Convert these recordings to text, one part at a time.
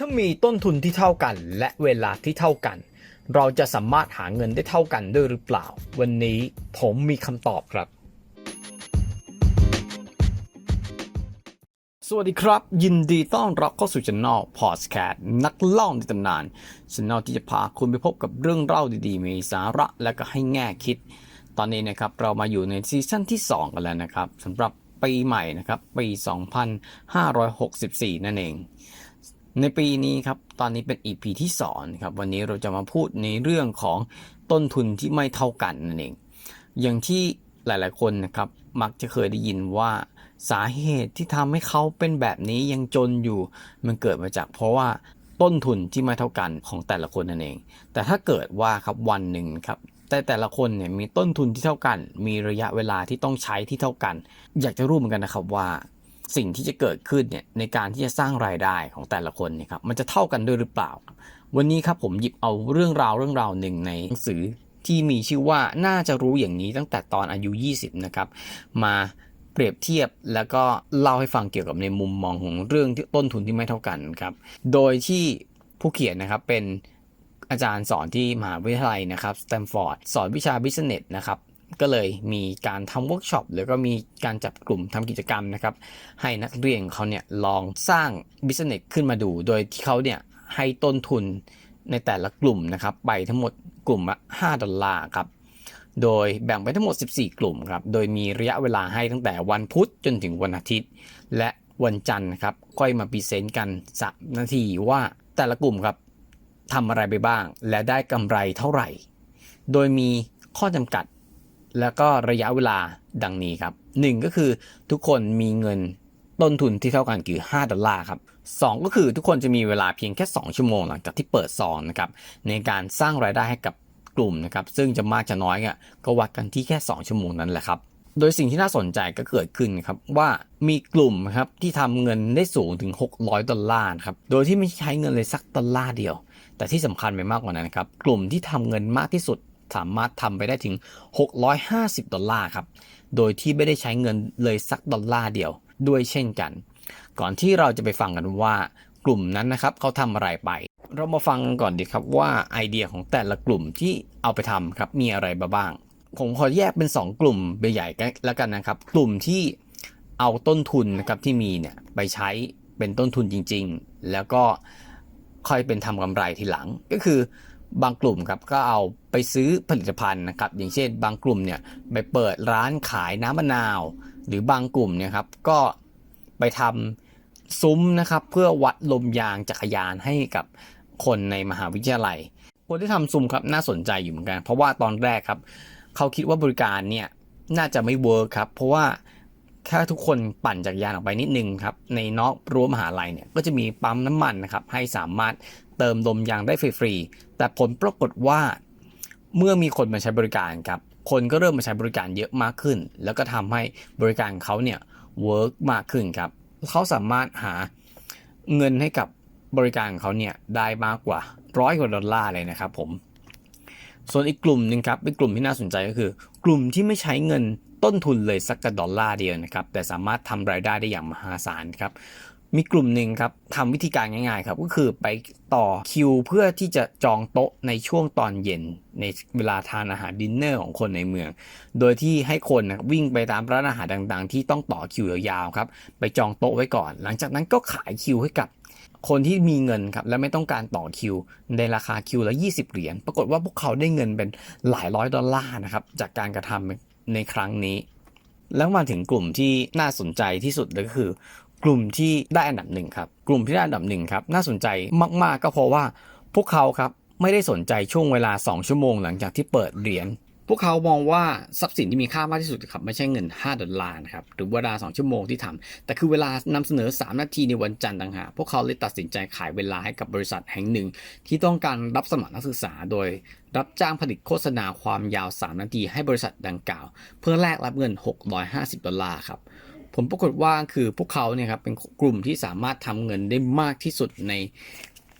ถ้ามีต้นทุนที่เท่ากัน และเวลาที่เท่ากัน เราจะสามารถหาเงินได้เท่ากันด้วยหรือเปล่า วันนี้ผมมีคำตอบครับ สวัสดีครับ ยินดีต้อนรับเข้าสู่ช anel Podcast นักเล่าในตำนานช anel ที่จะพาคุณไปพบกับเรื่องเล่าดีๆ มีสาระและก็ให้แง่คิด ตอนนี้นะครับเรามาอยู่ในซีซั่นที่ 2 กันแล้วนะครับสำหรับปีใหม่นะครับปี 2564 นั่นเอง ในปีนี้ครับ ตอนนี้เป็น EP ที่2ครับ วันนี้เราจะมาพูดในเรื่องของต้นทุนที่ไม่เท่ากันนั่นเอง อย่างที่หลาย ๆ คนนะครับ มักจะเคยได้ยินว่าสาเหตุที่ทำให้เขาเป็นแบบนี้ยังจนอยู่ มันเกิดมาจากเพราะว่าต้นทุนที่ไม่เท่ากันของแต่ละคนนั่นเอง แต่ถ้าเกิดว่าครับวันหนึ่งครับแต่แต่ละคนเนี่ยมีต้นทุนที่เท่ากัน มีระยะเวลาที่ต้องใช้ที่เท่ากัน อยากจะรู้เหมือนกันนะครับว่า สิ่งที่จะเกิดขึ้นเนี่ยในการที่จะสร้างรายได้ของแต่ละคนเนี่ยครับมันจะเท่ากันด้วยหรือเปล่า วันนี้ครับผมหยิบเอาเรื่องราวเรื่องราวหนึ่งในหนังสือที่มีชื่อว่าน่าจะรู้อย่างนี้ตั้งแต่ตอนอายุ 20 นะครับมาเปรียบเทียบแล้วก็เล่าให้ฟังเกี่ยวกับในมุมมองของเรื่องที่ต้นทุนที่ไม่เท่ากันครับโดยที่ผู้เขียนนะครับเป็นอาจารย์สอนที่มหาวิทยาลัยนะครับสแตมฟอร์ดสอนวิชาบิสเนสนะครับ ก็เลยมีการทำเวิร์กช็อปแล้วก็มีการจับกลุ่มทำกิจกรรมนะครับ ให้นักเรียนเขาเนี่ยลองสร้างบิสเนสขึ้นมาดู โดยที่เขาเนี่ยให้ต้นทุนในแต่ละกลุ่มนะครับ ไปทั้งหมดกลุ่มละ5ดอลลาร์ครับ โดยแบ่งไปทั้งหมด 14 กลุ่มครับ โดยมีระยะเวลาให้ตั้งแต่วันพุธจนถึงวันอาทิตย์ และวันจันทร์นะครับค่อยมาพรีเซนต์กันสักนาทีว่าแต่ละกลุ่มครับทำอะไรไปบ้าง และได้กำไรเท่าไหร่ โดยมีข้อจำกัด แล้วก็ระยะเวลาดังนี้ครับหนึ่งก็คือทุกคนมีเงินต้นทุนที่เท่ากันคือ 5 ดอลลาร์ครับสองก็คือทุกคนจะมีเวลาเพียงแค่ 2 ชั่วโมงหลังจากที่เปิดซองนะครับในการสร้างรายได้ให้กับกลุ่มนะครับซึ่งจะมากจะน้อยอะก็วัดกันที่แค่ 2 ชั่วโมงนั้นแหละครับโดยสิ่งที่น่าสนใจก็เกิดขึ้นครับว่ามีกลุ่มครับที่ทำเงินได้สูงถึง 600 ดอลลาร์ครับโดยที่ไม่ใช้เงินเลยสักดอลลาร์เดียว แต่ที่สำคัญไปมากกว่านั้นครับกลุ่มที่ทำเงินมากที่สุด สามารถทำไปได้ถึง 650 ดอลลาร์ครับ โดยที่ไม่ได้ใช้เงินเลยสักดอลลาร์เดียวด้วยเช่นกัน ก่อนที่เราจะไปฟังกันว่ากลุ่มนั้นนะครับเขาทำอะไรไป เรามาฟังกันก่อนดีครับว่าไอเดียของแต่ละกลุ่มที่เอาไปทำครับมีอะไรบ้าง ผมขอแยกเป็น 2 กลุ่มใหญ่ๆกันแล้วกันนะครับ กลุ่มที่เอาต้นทุนนะครับที่มีเนี่ยไปใช้เป็นต้นทุนจริง ๆ แล้วก็ค่อยเป็นทำกำไรทีหลัง ก็คือ บางกลุ่มครับก็เอาไปซื้อผลิตภัณฑ์นะครับ อย่างเช่น บางกลุ่มเนี่ยไปเปิดร้านขายน้ำมะนาว หรือบางกลุ่มเนี่ยครับก็ไปทำซุ้มนะครับ เพื่อวัดลมยางจักรยานให้กับคนในมหาวิทยาลัย คนที่ทำซุ้มครับน่าสนใจอยู่เหมือนกัน เพราะว่าตอนแรกครับเขาคิดว่าบริการเนี่ยน่าจะไม่เวิร์คครับเพราะว่าแค่ทุกคนปั่นจักรยานออกไปนิดนึงครับในนอกรั้วมหาลัยเนี่ยก็จะมีปั๊มน้ำมันนะครับให้สามารถ เติมลมยางได้ฟรีๆ แต่ผลปรากฏว่าเมื่อมีคนมาใช้บริการครับ คนก็เริ่มมาใช้บริการเยอะมากขึ้น แล้วก็ทำให้บริการเขาเนี่ยเวิร์กมากขึ้นครับเขาสามารถหาเงินให้กับบริการของเขาเนี่ยได้มากกว่าร้อยกว่าดอลลาร์เลยนะครับผม ส่วนอีกกลุ่มหนึ่งครับเป็นกลุ่มที่น่าสนใจก็คือ กลุ่มที่ไม่ใช้เงินต้นทุนเลยสักกระดอลลาร์เดียวนะครับ แต่สามารถทำรายได้ได้อย่างมหาศาลครับ มีกลุ่มหนึ่งครับทำวิธีการง่ายๆครับก็คือไปต่อคิวเพื่อที่จะจองโต๊ะในช่วงตอนเย็น ในเวลาทานอาหารดินเนอร์ของคนในเมือง โดยที่ให้คนนะวิ่งไปตามร้านอาหารดังๆ ที่ต้องต่อคิวยาวๆครับไปจองโต๊ะไว้ก่อน หลังจากนั้นก็ขายคิวให้กับคนที่มีเงินครับและไม่ต้องการต่อคิว ในราคาคิวละ 20 เหรียญปรากฏว่าพวกเขาได้เงินเป็นหลายร้อยดอลลาร์นะครับจากการกระทำในครั้งนี้ แล้วมาถึงกลุ่มที่น่าสนใจที่สุดเลยก็คือ กลุ่มที่ได้อันดับหนึ่งครับกลุ่มที่ได้อันดับหนึ่งครับน่าสนใจมาก ๆ ก็เพราะว่าพวกเขาครับไม่ได้สนใจช่วงเวลา 2 ชั่วโมงหลังจากที่เปิดเหรียญพวกเขามองว่าทรัพย์สินที่มีค่ามากที่สุดครับไม่ใช่เงิน 5ดอลลาร์นะครับหรือเวลา 2 ชั่วโมงที่ทำแต่คือเวลานำเสนอ 3 นาทีในวันจันทร์ต่างหากพวกเขาเลยตัดสินใจขายเวลาให้กับบริษัทแห่งหนึ่ง ที่ต้องการรับสมัครนักศึกษาโดย รับจ้างผลิตโฆษณาความยาว 3 นาทีให้บริษัทดังกล่าว เพื่อแลกรับเงิน 650 ดอลลาร์ครับ ผลปรากฏว่าคือพวกเขาเนี่ยครับเป็นกลุ่มที่สามารถทำเงินได้มากที่สุดใน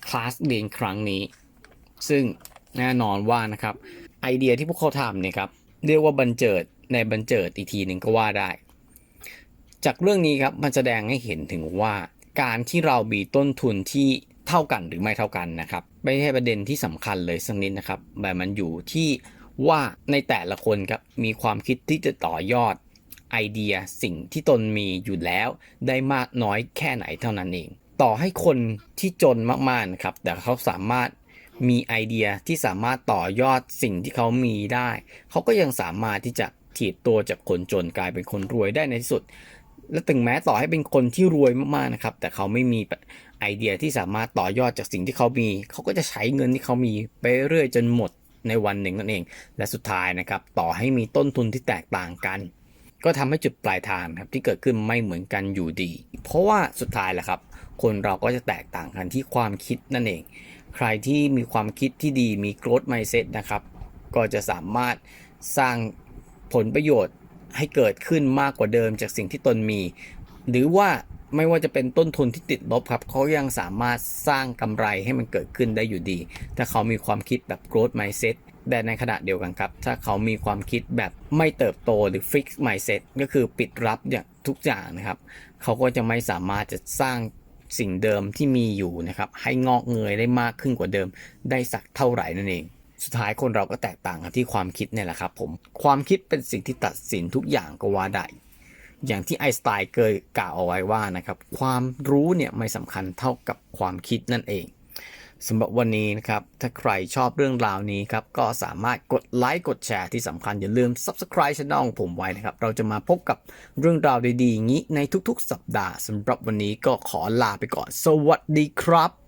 คลาสเรียนครั้งนี้ ซึ่งแน่นอนว่านะครับไอเดียที่พวกเขาทำเนี่ยครับเรียกว่าบันเจิดในบันเจิดอีกทีหนึ่งก็ว่าได้ จากเรื่องนี้ครับมันแสดงให้เห็นถึงว่าการที่เรามีต้นทุนที่เท่ากันหรือไม่เท่ากันนะครับ ไม่ใช่ประเด็นที่สำคัญเลยสักนิดนะครับแต่มันอยู่ที่ว่าในแต่ละคนครับมีความคิดที่จะต่อยอด ไอเดียสิ่งที่ตนมีอยู่แล้ว ได้มากน้อยแค่ไหนเท่านั้นเอง ต่อให้คนที่จนมากๆนะครับ แต่เขาสามารถมีไอเดียที่สามารถต่อยอดสิ่งที่เขามีได้ เขาก็ยังสามารถที่จะถีบตัวจากคนจนกลายเป็นคนรวยได้ในที่สุด และถึงแม้ต่อให้เป็นคนที่รวยมากๆนะครับ แต่เขาไม่มีไอเดียที่สามารถต่อยอดจากสิ่งที่เขามี เขาก็จะใช้เงินที่เขามีไปเรื่อยจนหมดในวันหนึ่งนั่นเอง และสุดท้ายนะครับ ต่อให้มีต้นทุนที่แตกต่างกัน ก็ทำให้จุดปลายทางครับที่เกิดขึ้นไม่เหมือนกันอยู่ดี เพราะว่าสุดท้ายแหละครับ คนเราก็จะแตกต่างกันที่ความคิดนั่นเอง ใครที่มีความคิดที่ดีมี growth mindset นะครับ ก็จะสามารถสร้างผลประโยชน์ให้เกิดขึ้นมากกว่าเดิมจากสิ่งที่ตนมี หรือว่าไม่ว่าจะเป็นต้นทุนที่ติดลบครับ เขายังสามารถสร้างกำไรให้มันเกิดขึ้นได้อยู่ดี ถ้าเขามีความคิดแบบ growth mindset แต่ในขณะเดียวกันครับ ถ้าเขามีความคิดแบบไม่เติบโตหรือ fix mindset ก็คือปิดรับอย่างทุกอย่างนะครับ เขาก็จะไม่สามารถจะสร้างสิ่งเดิมที่มีอยู่นะครับให้งอกเงยได้มากขึ้นกว่าเดิม ได้สักเท่าไหร่นั่นเอง สุดท้ายคนเราก็แตกต่างกันที่ความคิดเนี่ยแหละครับผมความคิดเป็นสิ่งที่ตัดสินทุกอย่างก็ว่าได้อย่างที่ไอสไตน์เคยกล่าวเอาไว้ว่านะครับความรู้เนี่ยไม่สำคัญเท่ากับความคิดนั่นเอง สำหรับวันนี้นะครับ ถ้าใครชอบเรื่องราวนี้ครับ ก็สามารถกดไลค์กดแชร์ที่สำคัญอย่าลืม Subscribe ช่องของผมไว้นะครับ เราจะมาพบกับเรื่องราวดีๆอย่างนี้ในทุกๆ สัปดาห์สำหรับวันนี้ก็ขอลาไปก่อน สวัสดีครับ